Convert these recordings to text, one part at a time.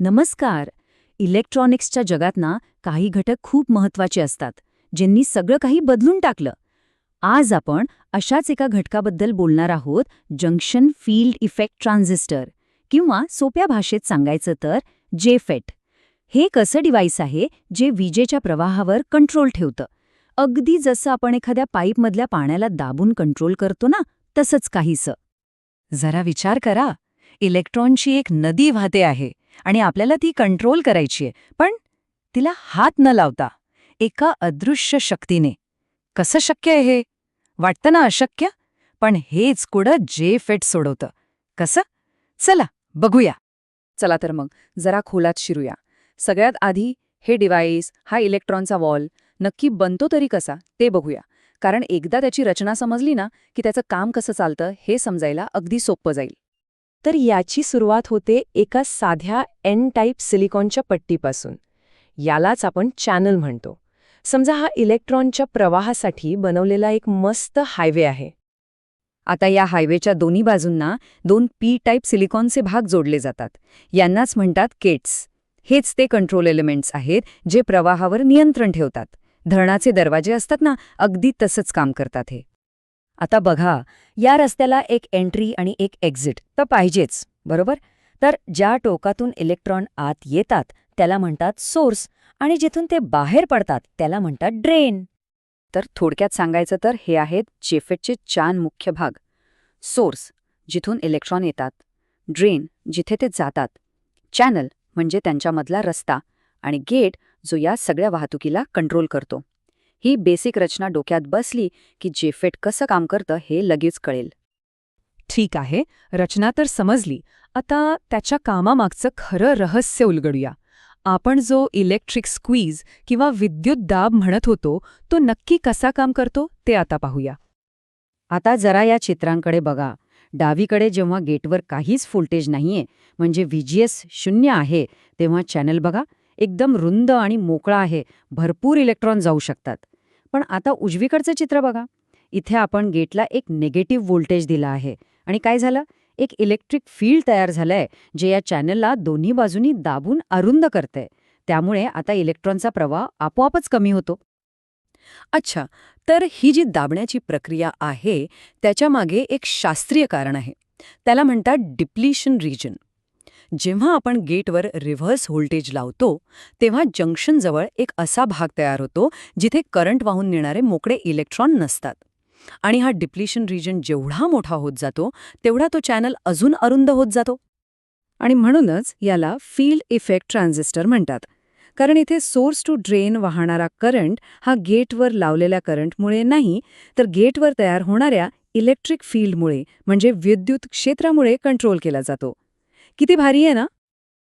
नमस्कार. इलेक्ट्रॉनिक्सच्या जगात ना काही घटक खूप महत्त्वाचे असतात ज्यांनी सगळं काही बदलून टाकलं. आज आपण अशाच एका घटकाबद्दल बोलणार आहोत जंक्शन फील्ड इफेक्ट ट्रान्झिस्टर किंवा सोप्या भाषेत सांगायचं तर जेफेट. हे कसं डिव्हाइस आहे जे विजेच्या प्रवाहावर कंट्रोल ठेवतं. अगदी जसं आपण एखाद्या पाईपमधल्या पाण्याला दाबून कंट्रोल करतो ना तसंच काहीसं. जरा विचार करा. इलेक्ट्रॉनची एक नदी वाहते आहे. आणि आपल्याला ती कंट्रोल करायची आहे पण तिला हात न लावता एका अदृश्य शक्तीने. कसं शक्य आहे हे? वाटतं ना अशक्य? पण हेच कुठं जे फेट सोडवतं. कसं? चला बघूया. चला तर मग जरा खोलात शिरूया. सगळ्यात आधी हे डिव्हाइस हा इलेक्ट्रॉनचा वॉल नक्की बनतो तरी कसा ते बघूया. कारण एकदा त्याची रचना समजली ना की त्याचं काम कसं चालतं हे समजायला अगदी सोपं जाईल. तर याची सुरुवात होते एका साध्या एन टाईप सिलिकॉनच्या पट्टीपासून. यालाच आपण चॅनल म्हणतो. समजा हा इलेक्ट्रॉनच्या प्रवाहासाठी बनवलेला एक मस्त हायवे आहे. आता या हायवेच्या दोन्ही बाजूंना दोन पी टाईप सिलिकॉनचे भाग जोडले जातात. यांनाच म्हणतात केट्स. हेच ते कंट्रोल एलिमेंट्स आहेत जे प्रवाहावर नियंत्रण ठेवतात. धरणाचे दरवाजे असतात ना अगदी तसंच काम करतात हे. आता बघा या रस्त्याला एक एंट्री आणि एक एक्झिट तर पाहिजेच बरोबर? तर ज्या टोकातून इलेक्ट्रॉन आत येतात त्याला म्हणतात सोर्स आणि जिथून ते बाहेर पडतात त्याला म्हणतात ड्रेन. तर थोडक्यात सांगायचं तर हे आहेत जेफेटचे चार मुख्य भाग. सोर्स जिथून इलेक्ट्रॉन येतात. ड्रेन जिथे ते जातात. चॅनल म्हणजे त्यांच्यामधला रस्ता. आणि गेट जो या सगळ्या वाहतुकीला कंट्रोल करतो. ही बेसिक रचना डोक्यात बसली की जेफेट कसं काम करतं हे लगेच कळेल. ठीक आहे रचना तर समजली. आता त्याच्या कामामागचं खरं रहस्य उलगडूया. आपण जो इलेक्ट्रिक स्क्वीज किंवा विद्युत दाब म्हणत होतो तो नक्की कसा काम करतो ते आता पाहूया. आता जरा या चित्रांकडे बघा. डावीकडे जेव्हा गेटवर काहीच व्होल्टेज नाहीये म्हणजे व्हीजीएस शून्य आहे तेव्हा चॅनल बघा. एकदम रुंद आणि मोकळा आहे. भरपूर इलेक्ट्रॉन जाऊ शकतात. पण आता उजवीकडचं चित्र बघा. इथे आपण गेटला एक निगेटिव्ह व्होल्टेज दिला आहे. आणि काय झालं? एक इलेक्ट्रिक फील्ड तयार झालंय जे या चॅनलला दोन्ही बाजूनी दाबून अरुंद करतंय त्यामुळे आता इलेक्ट्रॉनचा प्रवाह आपोआपच कमी होतो. अच्छा तर ही जी दाबण्याची प्रक्रिया आहे त्याच्यामागे एक शास्त्रीय कारण आहे. त्याला म्हणतात डिप्लिशन रिजन जेव्हा आपण गेटवर रिव्हर्स व्होल्टेज लावतो तेव्हा जंक्शनजवळ एक असा भाग तयार होतो जिथे करंट वाहून नेणारे मोकळे इलेक्ट्रॉन नसतात. आणि हा डिप्लिशन रिजन जेवढा मोठा होत जातो तेवढा तो चॅनल अजून अरुंद होत जातो. आणि म्हणूनच याला फील्ड इफेक्ट ट्रान्झिस्टर म्हणतात. कारण इथे सोर्स टू ड्रेन वाहणारा करंट हा गेटवर लावलेल्या करंटमुळे नाही तर गेटवर तयार होणाऱ्या इलेक्ट्रिक फील्डमुळे म्हणजे विद्युत क्षेत्रामुळे कंट्रोल केला जातो. किती भारी आहे ना?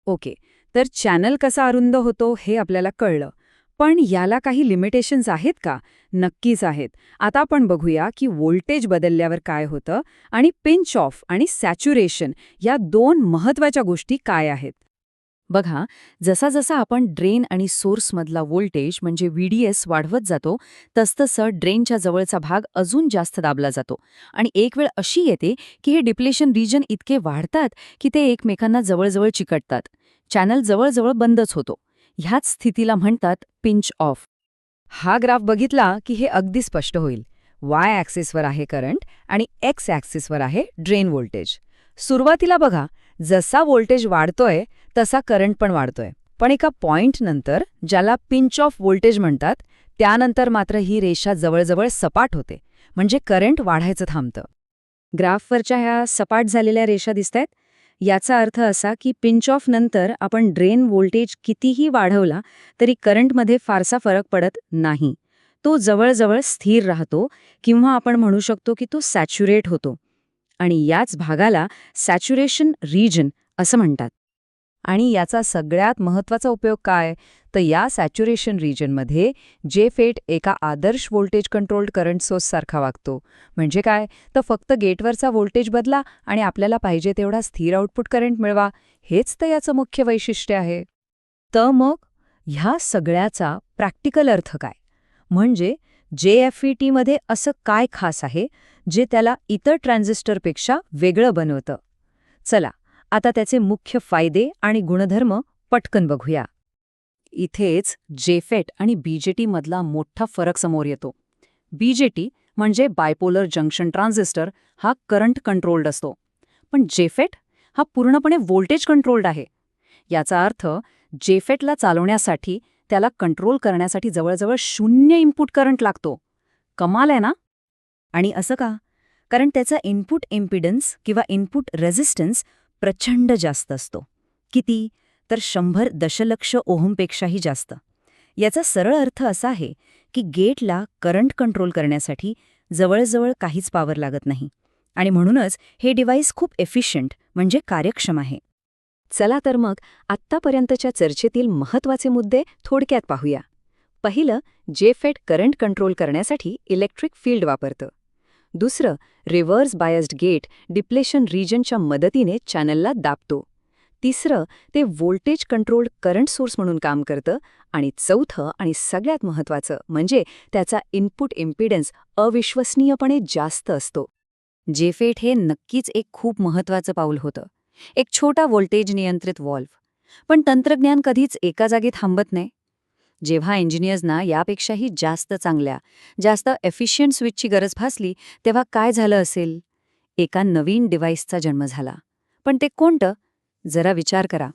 ओके. तर चॅनल कसा अरुंद होतो हे आपल्याला कळलं. पण याला काही लिमिटेशन्स आहेत का? नक्कीच आहेत. आता आपण बघूया की व्होल्टेज बदलल्यावर काय होतं आणि पिंच ऑफ आणि सॅच्युरेशन या दोन महत्त्वाच्या गोष्टी काय आहेत. बघा जसा जसा आपण ड्रेन आणि सोर्समधला व्होल्टेज म्हणजे व्हीडीएस वाढवत जातो तसतसं ड्रेनच्या जवळचा भाग अजून जास्त दाबला जातो. आणि एक वेळ अशी येते की हे डिप्लेशन रिजन इतके वाढतात की ते एकमेकांना जवळजवळ चिकटतात. चॅनल जवळजवळ बंदच होतो. ह्याच स्थितीला म्हणतात पिंच ऑफ. हा ग्राफ बघितला की हे अगदी स्पष्ट होईल. वाय ॲक्सिसवर आहे करंट आणि एक्स ॲक्सिसवर आहे ड्रेन व्होल्टेज. सुरुवातीला बघा जसा व्होल्टेज वाढतोय तसा करंट पण वाढतोय. पण एका पॉइंट नंतर ज्याला पिंच ऑफ व्होल्टेज म्हणतात त्यानंतर मात्र ही रेषा जवळजवळ सपाट होते. म्हणजे करंट वाढायचं थांबतं. ग्राफवरच्या ह्या सपाट झालेल्या रेषा दिसतायत. याचा अर्थ असा की पिंच ऑफ नंतर आपण ड्रेन व्होल्टेज कितीही वाढवला तरी करंटमध्ये फारसा फरक पडत नाही. तो जवळजवळ स्थिर राहतो किंवा आपण म्हणू शकतो की तो सॅच्युरेट होतो. आणि याच भागाला सॅच्युरेशन रिजन असं म्हणतात. आणि याचा सगळ्यात महत्त्वाचा उपयोग काय? तर या सॅच्युरेशन रिजनमध्ये जे फेट एका आदर्श व्होल्टेज कंट्रोल्ड करंट सोर्ससारखा वागतो. म्हणजे काय? तर फक्त गेटवरचा व्होल्टेज बदला आणि आपल्याला पाहिजे तेवढा स्थिर आउटपुट करंट मिळवा. हेच तर याचं मुख्य वैशिष्ट्य आहे. तर मग ह्या सगळ्याचा प्रॅक्टिकल अर्थ काय? म्हणजे जे एफ ई टीमध्ये असं काय खास आहे जे त्याला इतर ट्रान्झिस्टरपेक्षा वेगळं बनवतं? चला आता त्याचे मुख्य फायदे आणि गुणधर्म पटकन बघूया. इथेच जेफेट आणि बीजेटी मधला मोठा फरक समोर येतो. बीजेटी म्हणजे बायपोलर जंक्शन ट्रान्झिस्टर हा करंट कंट्रोल्ड असतो. पण जेफेट हा पूर्णपणे व्होल्टेज कंट्रोल्ड आहे. याचा अर्थ जेफेटला चालवण्यासाठी त्याला कंट्रोल करण्यासाठी जवळजवळ शून्य इनपुट करंट लागतो. कमाल आहे ना? आणि असं का? कारण त्याचा इनपुट इम्पिडन्स किंवा इनपुट रेझिस्टन्स प्रचंड जास्त असतो. किती? तर शंभर दशलक्ष ओहमपेक्षाही जास्त. याचा सरळ अर्थ असा आहे की गेटला करंट कंट्रोल करण्यासाठी जवळजवळ काहीच पावर लागत नाही. आणि म्हणूनच हे डिव्हाइस खूप एफिशियंट म्हणजे कार्यक्षम आहे. चला तर मग आत्तापर्यंतच्या चर्चेतील महत्त्वाचे मुद्दे थोडक्यात पाहूया. पहिलं जेफेट करंट कंट्रोल करण्यासाठी इलेक्ट्रिक फील्ड वापरतं. दुसरं रिव्हर्स बायस्ड गेट डिप्लेशन रिजनच्या मदतीने चॅनलला दाबतो. तिसरं ते व्होल्टेज कंट्रोल्ड करंट सोर्स म्हणून काम करतं. आणि चौथं आणि सगळ्यात महत्वाचं म्हणजे त्याचा इनपुट इम्पिडन्स अविश्वसनीयपणे जास्त असतो. जेफेट हे नक्कीच एक खूप महत्वाचं पाऊल होतं. एक छोटा व्होल्टेज नियंत्रित वॉल्व्ह पण तंत्रज्ञान कधीच एका जागी थांबत नाही. जेव्हा इंजिनियर्सना यापेक्षाही जास्त चांगल्या जास्त एफिशियंट स्विचची गरज भासली तेव्हा काय झालं असेल? एका नवीन डिव्हाइसचा जन्म झाला. पण ते कोणतं? जरा विचार करा.